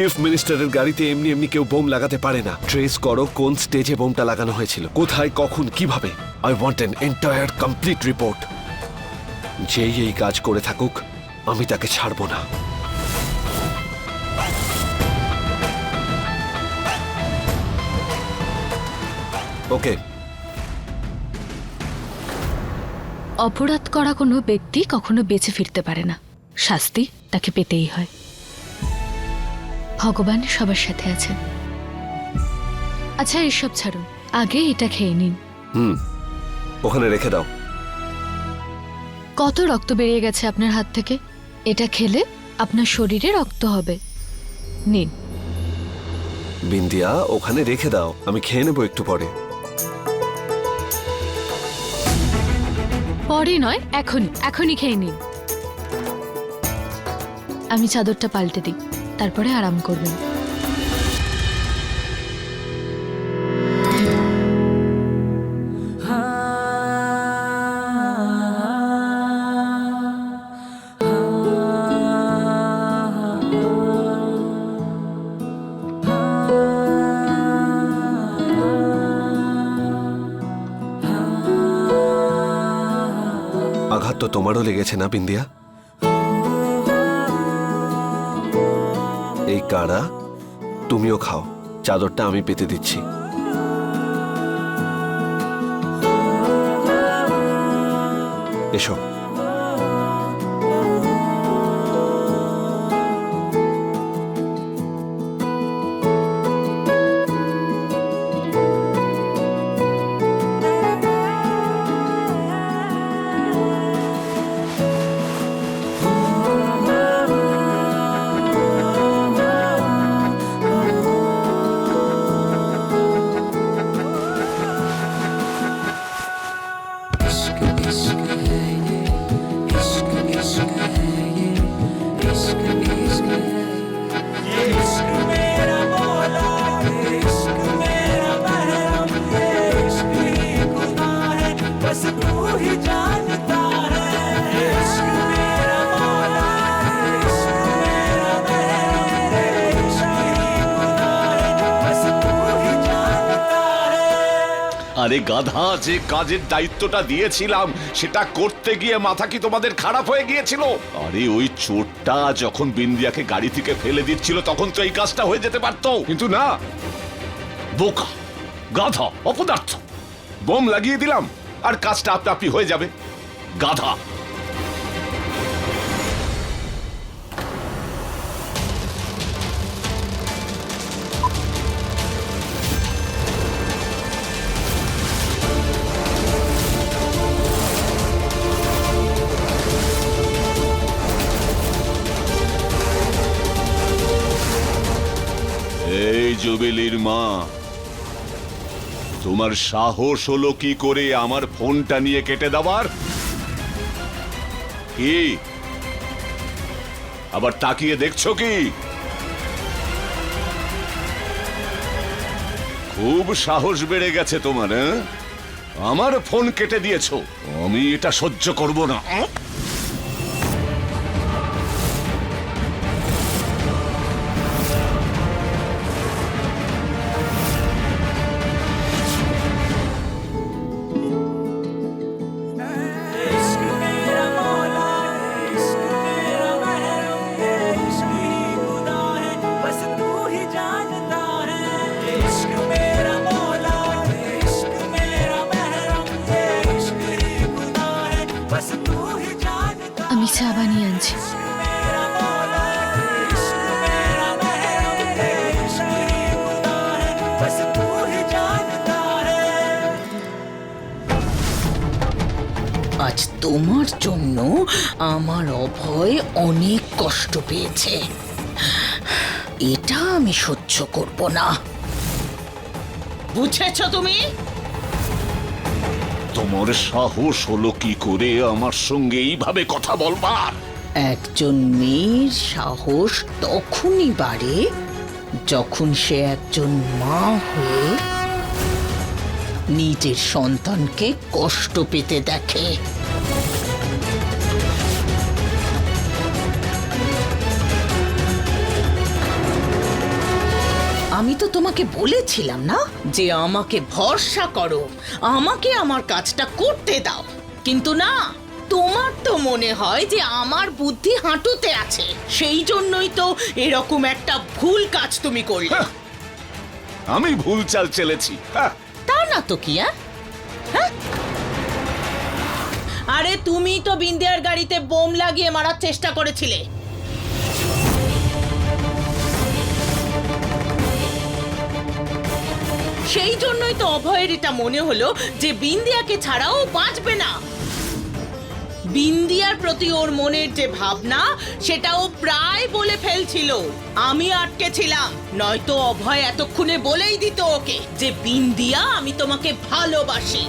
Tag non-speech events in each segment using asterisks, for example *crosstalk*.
Chief মিনিস্টারের গাড়িতে এমনি এমনি কেউ বোম লাগাতে পারে না। ট্রেস করো কোন স্টেজে বোমটা লাগানো হয়েছিল। কোথায়, কখন, কীভাবে? I want an entire complete report যেই এই কাজ করে থাকুক, আমি তাকে ছাড়বো না। ওকে অপরাধ করা কোনো ব্যক্তি কখনো বেঁচে ফিরতে পারে না। শাস্তি তাকে পেতেই হয়। ভগবান সবার সাথে আছেন। আচ্ছা এসব ছাড়ুন। আগে এটা খেয়ে নিন। হুম ওখানে রেখে দাও। কত রক্ত বেরিয়ে গেছে আপনার হাত থেকে? এটা খেলে আপনার শরীরে রক্ত হবে। নিন। বিন্দিয়া ওখানে রেখে দাও। আমি খেয়ে নেব একটু পরে। পরে নয় এখনই। এখনই খেয়ে নিন। আমি চাদরটা পাল্টে দিই। তারপরে আরাম করবেন তো তোমারও লেগেছে না বিন্দিয়া কাড়া তুমিও খাও। চাদরটা আমি পেতে দিচ্ছি। এসো। আরে গাধা যে কাজের দায়িত্বটা দিয়েছিলাম সেটা করতে গিয়ে মাথা কি তোমাদের খারাপ হয়ে গিয়েছিল? আরে ওই চোরটা যখন বিন্দিয়াকে গাড়ি থেকে ফেলে দিচ্ছিল তখন তো এই কাজটা হয়ে যেতে পারত। কিন্তু না। বোকা গাধা অপদার্থ। বোম লাগিয়ে দিলাম আর কাজটা আপনা আপনি হয়ে যাবে। গাধা। জুবিলির মা। তোমার সাহস হলো কি করে আমার ফোনটা নিয়ে কেটে দেওয়ার? কি? আবার তাকিয়ে দেখছ কি? খুব সাহস বেড়ে গেছে তোমার হ্যাঁ? আমার ফোন কেটে দিয়েছ। আমি এটা সহ্য করব না। অভয় অনেক কষ্ট পেয়েছে। এটা আমি সহ্য করব না। বুঝেছ তুমি? তোমার সাহস হলো কি করে আমার সঙ্গে এইভাবে কথা বলবার একজন মেয়ের সাহস তখনই বাড়ে যখন সে একজন মা হয়ে নিজের সন্তানকে কষ্ট পেতে দেখে। আমি তো তোমাকে বলেছিলাম না যে আমাকে ভরসা করো। আমাকে আমার কাজটা করতে দাও। কিন্তু না তোমার তো মনে হয় যে আমার বুদ্ধি হাঁটুতে আছে। সেই জন্যই তো এরকম একটা ভুল কাজ তুমি করলে। আমি ভুল চাল চেলেছি। হ্যাঁ। তা না তো কি? হ্যাঁ? আরে তুমি তো বিন্দিয়ার গাড়িতে বোম লাগিয়ে মারার চেষ্টা করেছিলে। সেই জন্যই তো অভয়ের এটা মনে হলো যে বিন্দিয়াকে ছাড়াও বাঁচবে না। বিন্দিয়ার প্রতি ওর মনের যে ভাবনা, সেটাও প্রায় বলে ফেলছিল। আমি আটকে ছিলাম নয়তো অভয় এতক্ষণে বলেই দিত ওকে যে, বিন্দিয়া, আমি তোমাকে ভালোবাসি।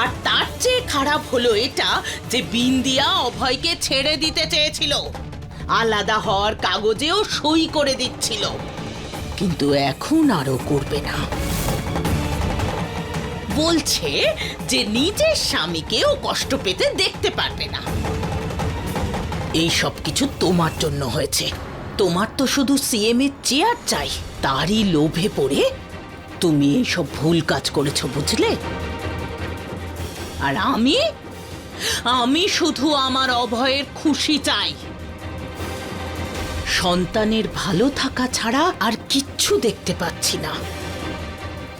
আর তার চেয়ে খারাপ হলো এটা যে বিন্দিয়া অভয়কে ছেড়ে দিতে চেয়েছিল। আলাদা হওয়ার কাগজেও সই করে দিচ্ছিল। কিন্তু এখন আরও করবে না। বলছে যে নিজের স্বামীকেও কষ্ট পেতে দেখতে পারবে না। এই সব কিছু তোমার জন্য হয়েছে। তোমার তো শুধু সিএম এর চেয়ার চাই, তারই লোভে পড়ে তুমি এইসব ভুল কাজ করেছ, বুঝলে? আর আমি? আমি শুধু আমার অভয়ের খুশি চাই। সন্তানের ভালো থাকা ছাড়া আর কিচ্ছু দেখতে পাচ্ছি না।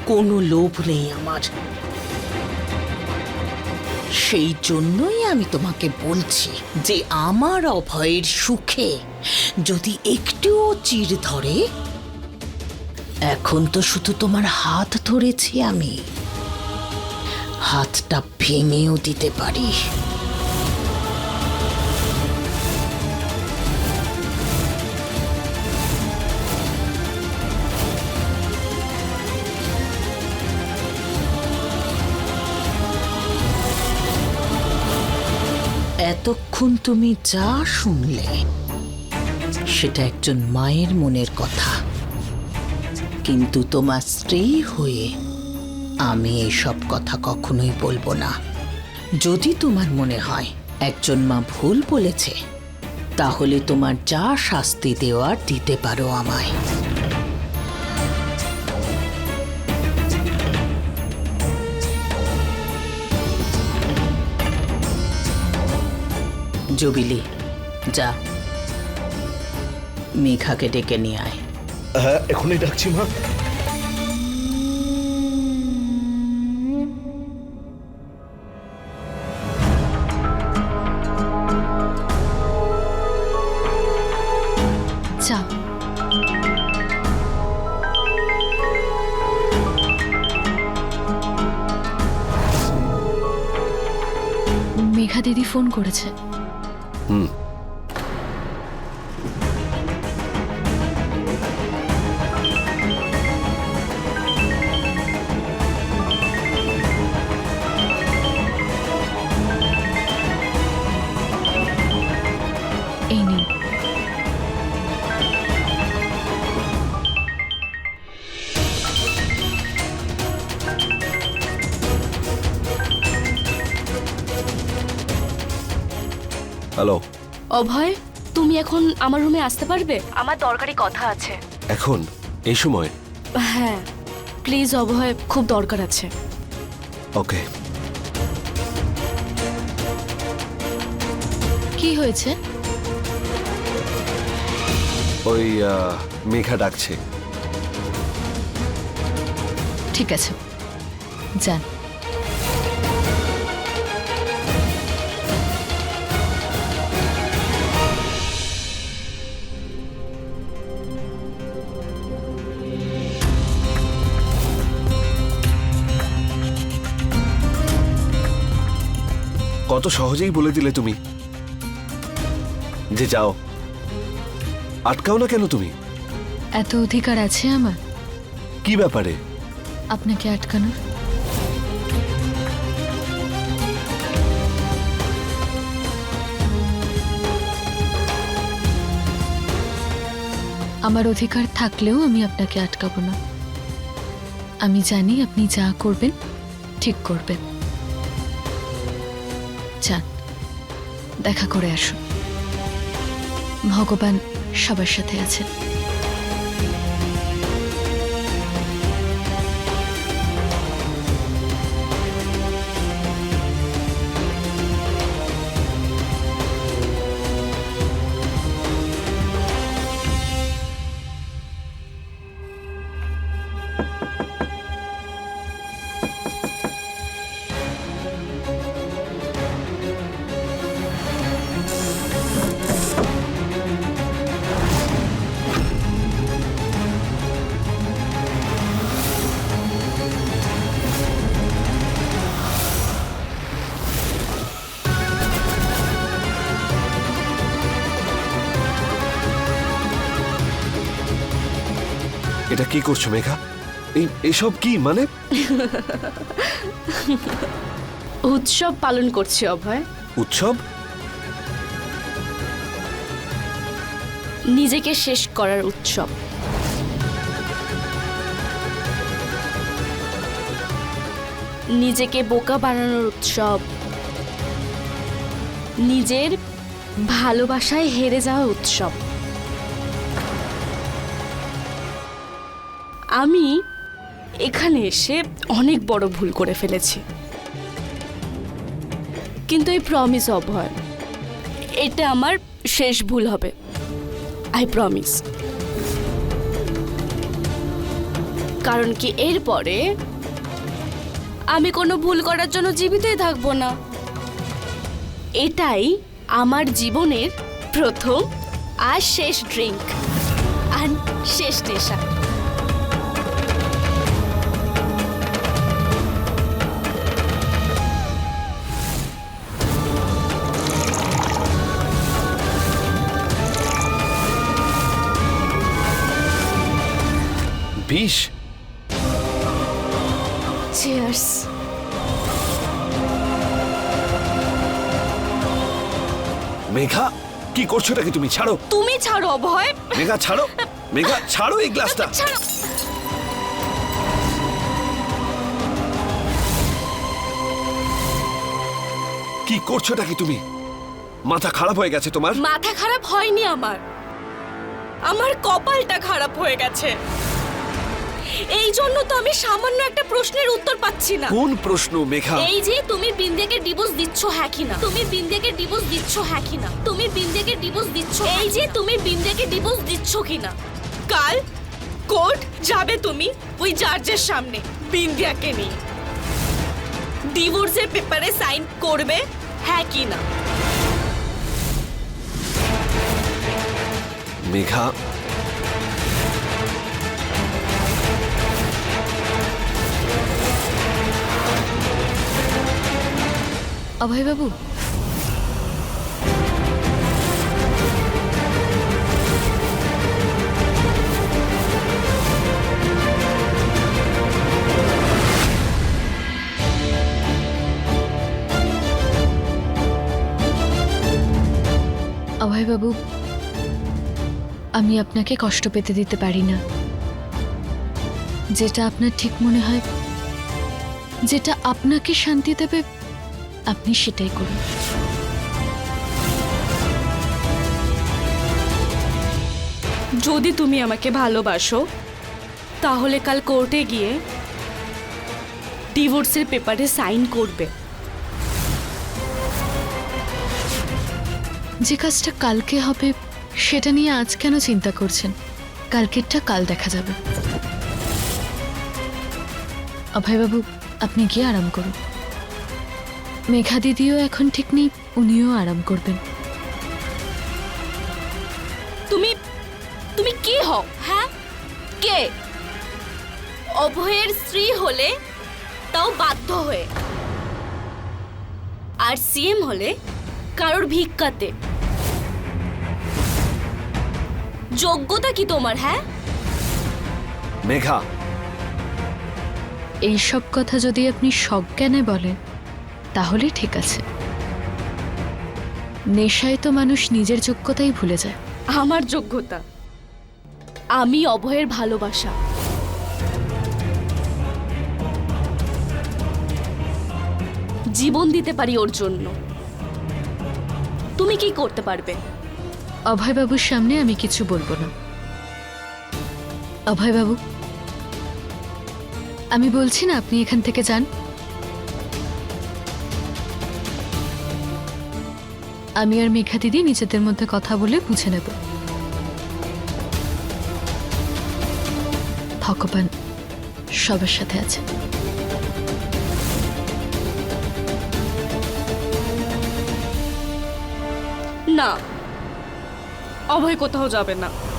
কোনো লোভ নেই আমার। সেই জন্যই আমি তোমাকে বলছি যে আমার অভয়ের সুখে যদি একটুও চির ধরে, এখন তো শুধু তোমার হাত ধরেছি আমি। হাতটা ভেঙেও দিতে পারি। এতক্ষণ তুমি যা শুনলে, সেটা একজন মায়ের মনের কথা। কিন্তু তোমার স্ত্রী হয়ে আমি এসব কথা কখনোই বলব না। যদি তোমার মনে হয় একজন মা ভুল বলেছে, তাহলে তোমার যা শাস্তি দেওয়ার দিতে পারো আমায়। জবিলি যা। মেঘাকে ডেকে নিয়ে আয়। হ্যাঁ এখনই ডাকছি মা। চা মেঘা দিদি ফোন করেছে। হুম হ্যালো অভয় তুমি এখন আমার রুমে আসতে পারবে? আমার দরকারি কথা আছে। এখন? এই সময়? হ্যাঁ প্লিজ অভয় খুব দরকার আছে। ওকে কি হয়েছে? ওই আহ, মেঘা ডাকছে। ঠিক আছে। যান। কত সহজেই বলে দিলে তুমি? যে যাও। আটকাও না কেন তুমি? এত অধিকার আছে আমার? কি ব্যাপারে? আপনাকে আটকানোর? আমার অধিকার থাকলেও আমি আপনাকে আটকাবো না। আমি জানি আপনি যা করবেন ঠিক করবেন। দেখা করে আসুন ভগবান সবার সাথে আছেন। এটা কি করছ মেঘা? এই এসব কি মানে? উৎসব পালন করছি অভয়। উৎসব? নিজেকে শেষ করার উৎসব। নিজেকে বোকা বানানোর উৎসব। নিজের ভালোবাসায় হেরে যাওয়া উৎসব। আমি এখানে এসে অনেক বড় ভুল করে ফেলেছি। কিন্তু এই প্রমিস অভয়, এটা আমার শেষ ভুল হবে। আই প্রমিস কারণ কি এরপরে আমি কোনো ভুল করার জন্য জীবিতই থাকব না। এটাই আমার জীবনের প্রথম আর শেষ ড্রিঙ্ক আর শেষ নেশা। বিষ চিয়ার্স মেঘা কি করছ নাকি তুমি? ছাড়ো। তুমি ছাড়ো অভয়। মেঘা ছাড়ো। মেঘা *laughs* ছাড়ো এই গ্লাসটা। ছাড়ো। কি করছ নাকি তুমি? মাথা খারাপ হয়ে গেছে তোমার? মাথা খারাপ হয়নি আমার। আমার কপালটা খারাপ হয়ে গেছে। এই জন্য তো আমি সামান্য একটা প্রশ্নের উত্তর পাচ্ছি না। কোন প্রশ্ন মেঘা? এই যে তুমি বিন্দেকে ডিভোর্স দিচ্ছ হ্যাঁ কি না? তুমি বিন্দেকে ডিভোর্স দিচ্ছ হ্যাঁ কি না? তুমি বিন্দেকে ডিভোর্স দিচ্ছ এই যে তুমি বিন্দেকে ডিভোর্স দিচ্ছ কি না? কাল কোর্ট যাবে তুমি ওই জার্জের সামনে বিন্দিয়াকে নিয়ে। ডিভোর্সের পেপারে সাইন করবে হ্যাঁ কি না? মেঘা অভয়বাবু। অভয়বাবু, আমি আপনাকে কষ্ট পেতে দিতে পারি না। যেটা আপনার ঠিক মনে হয়, যেটা আপনাকে শান্তি দেবে আপনি সেটাই করুন। যদি তুমি আমাকে ভালোবাসো তাহলে কাল কোর্টে গিয়ে ডিভোর্সের পেপারে সাইন করবে। যে কাজটা কালকে হবে সেটা নিয়ে আজ কেন চিন্তা করছেন? কালকেরটা কাল দেখা যাবে। অভয়বাবু আপনি গিয়ে আরাম করুন। মেঘা দিদিও এখন ঠিক নেই উনিও আরাম করবেন। তুমি তুমি কি হও? হ্যাঁ? কে? অভয়ের স্ত্রী হলে তাও বাধ্য হয়ে। আর সিএম হলে কারোর ভিক্ষাতে। যোগ্যতা কি তোমার হ্যাঁ? মেঘা। এই সব কথা যদি আপনি সজ্ঞানে বলেন তাহলে ঠিক আছে। নেশায় তো মানুষ নিজের যোগ্যতাই ভুলে যায়। আমার যোগ্যতা। আমি অভয়ের ভালোবাসা। জীবন দিতে পারি ওর জন্য। তুমি কি করতে পারবে? অভয়বাবুর সামনে আমি কিছু বলব না। অভয়বাবু আমি বলছি না আপনি এখান থেকে যান। আমি আর মেঘা দিদি নিজেদের মধ্যে কথা বলে বুঝে নেব। ভগবান সবার সাথে আছে। না, অভয় কোথাও যাবে না।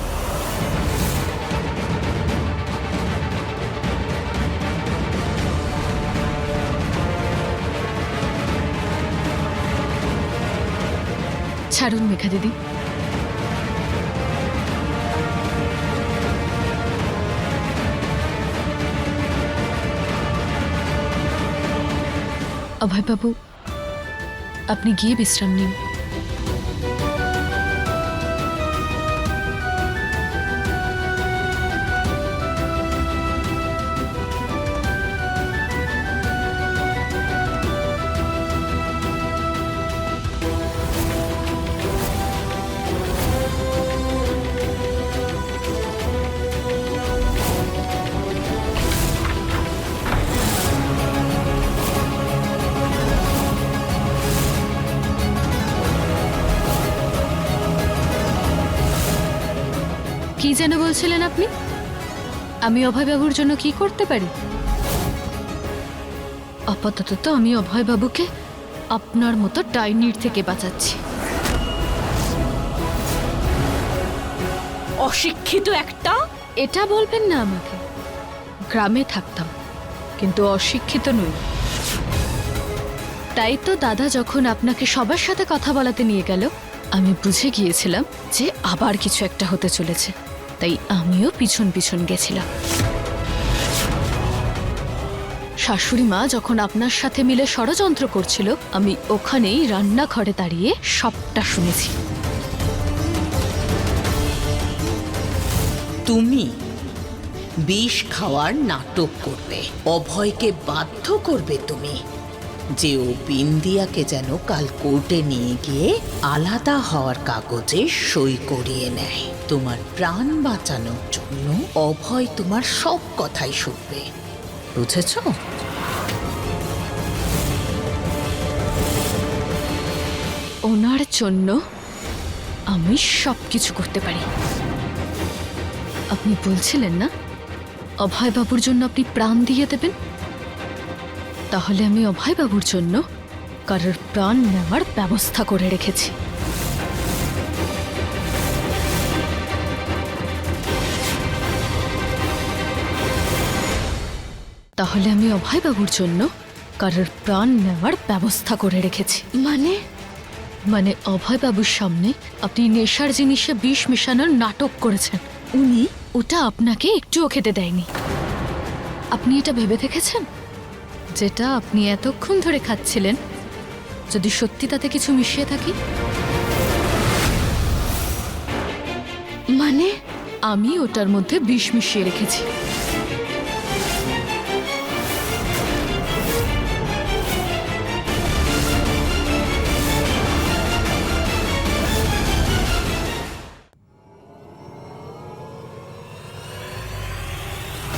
ছাড়ুন মেঘা দিদি। অভয়বাবু আপনি গিয়ে বিশ্রাম নিন। যেন বলছিলেন আপনি? আমি অভয়বাবুর জন্য কি করতে পারি? আপাতত তো আমি অভয়বাবুকে আপনার মতো ডাইনির থেকে বাঁচাচ্ছি। অশিক্ষিত একটা? এটা বলবেন না আমাকে। গ্রামে থাকতাম কিন্তু অশিক্ষিত নই। তাই তো দাদা যখন আপনাকে সবার সাথে কথা বলাতে নিয়ে গেল আমি বুঝে গিয়েছিলাম যে আবার কিছু একটা হতে চলেছে। তাই আমিও পিছন পিছন গেছিলাম। শাশুড়ি মা যখন আপনার সাথে মিলে ষড়যন্ত্র করছিল, আমি ওখানেই রান্নাঘরে দাঁড়িয়ে সবটা শুনেছি। তুমি বিষ খাওয়ার নাটক করবে, অভয়কে বাধ্য করবে তুমি। যে ও বিন্দিয়াকে যেন কাল কোর্টে নিয়ে গিয়ে আলাদা হওয়ার কাগজে সই করিয়ে নেয়। তোমার প্রাণ বাঁচানোর জন্য অভয় তোমার সব কথাই শুনবে। বুঝেছ? ওনার জন্য আমি সব কিছু করতে পারি। আপনি বলছিলেন না? অভয়বাবুর জন্য আপনি প্রাণ দিয়ে দেবেন? তাহলে আমি অভয়বাবুর জন্য কারোর প্রাণ নেওয়ার ব্যবস্থা করে রেখেছি। তাহলে আমি অভয়বাবুর জন্য কারোর প্রাণ নেওয়ার ব্যবস্থা করে রেখেছি। মানে? মানে অভয়বাবুর সামনে আপনি নেশার জিনিসে বিষ মেশানোর নাটক করেছেন। উনি? ওটা আপনাকে একটুও খেতে দেয়নি। আপনি এটা ভেবে দেখেছেন? যেটা আপনি এতক্ষণ ধরে খাচ্ছিলেন যদি সত্যি তাতে কিছু মিশিয়ে থাকি? মানে? আমি ওটার মধ্যে বিষ মিশিয়ে রেখেছি।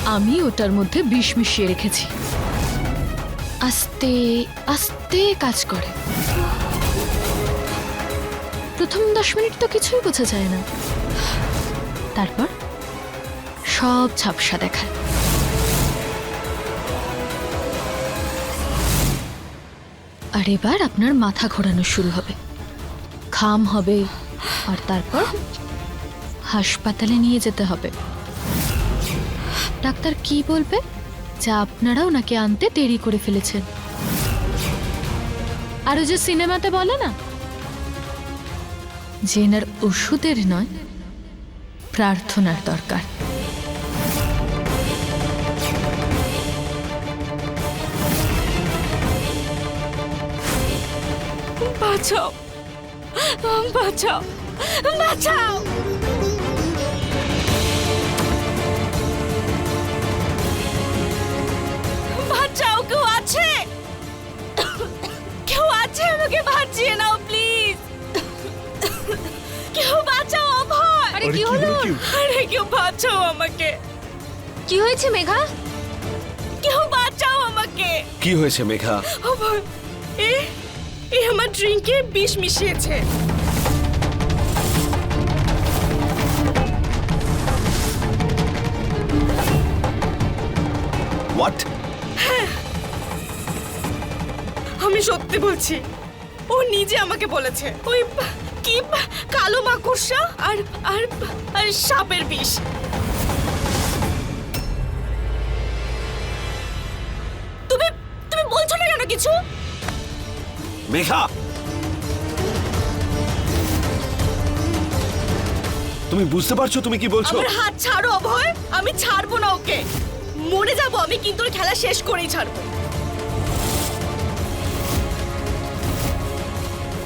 আমি ওটার মধ্যে বিষ মিশিয়ে রেখেছি। আস্তে আস্তে কাজ করে। প্রথম দশ মিনিট তো কিছুই বোঝা যায় না। তারপর সব ঝাপসা দেখায়। আর এবার আপনার মাথা ঘোরানো শুরু হবে। খাম হবে, আর তারপর হাসপাতালে নিয়ে যেতে হবে। ডাক্তার কি বলবে? যে আপনারা ওনাকে আনতে দেরি করে ফেলেছেন। আর ওই যে সিনেমাতে বলে না? যে এনার ওষুধের নয়, প্রার্থনার দরকার। বাঁচাও বাঁচাও বাঁচাও। আমাকে বাঁচিয়ে নাও প্লিজ কেউ বাঁচাও আরে আরে কি হলো? হলো, আরে কেউ বাঁচাও আমাকে। কি হয়েছে মেঘা? কেউ বাঁচাও আমাকে। কি হয়েছে মেঘা? অভয় এ এ আমার ড্রিঙ্কে বিষ মিশিয়েছে। হোয়াট আমি সত্যি বলছি। ও নিজে আমাকে বলেছে। ওই কি কালো মাকড়সা আর আর আর সাপের বিষ। তুমি তুমি বলছো না কেন কিছু? মেঘা! তুমি বুঝতে পারছ তুমি কি বলছো? আমার হাত ছাড়ো অভয়। আমি ছাড়বো না ওকে। মরে যাব আমি কিন্তু ওর খেলা শেষ করেই ছাড়বো।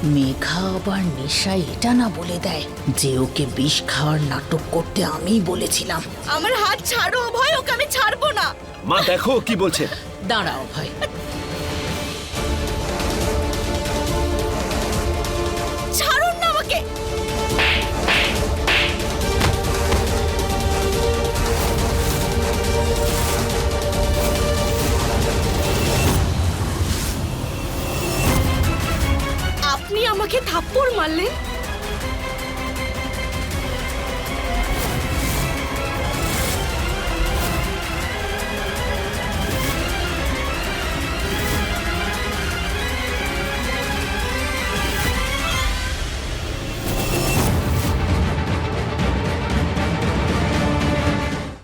মেঘা আবার নেশা এটা না বলে দেয় যে ওকে বিষ খাওয়ার নাটক করতে আমিই বলেছিলাম। আমার হাত ছাড়ো ভয় ওকে আমি ছাড়বো না। মা দেখো কি বলছে। দাঁড়াও ভাই আপনি আমাকে থাপ্পড় মারলেন?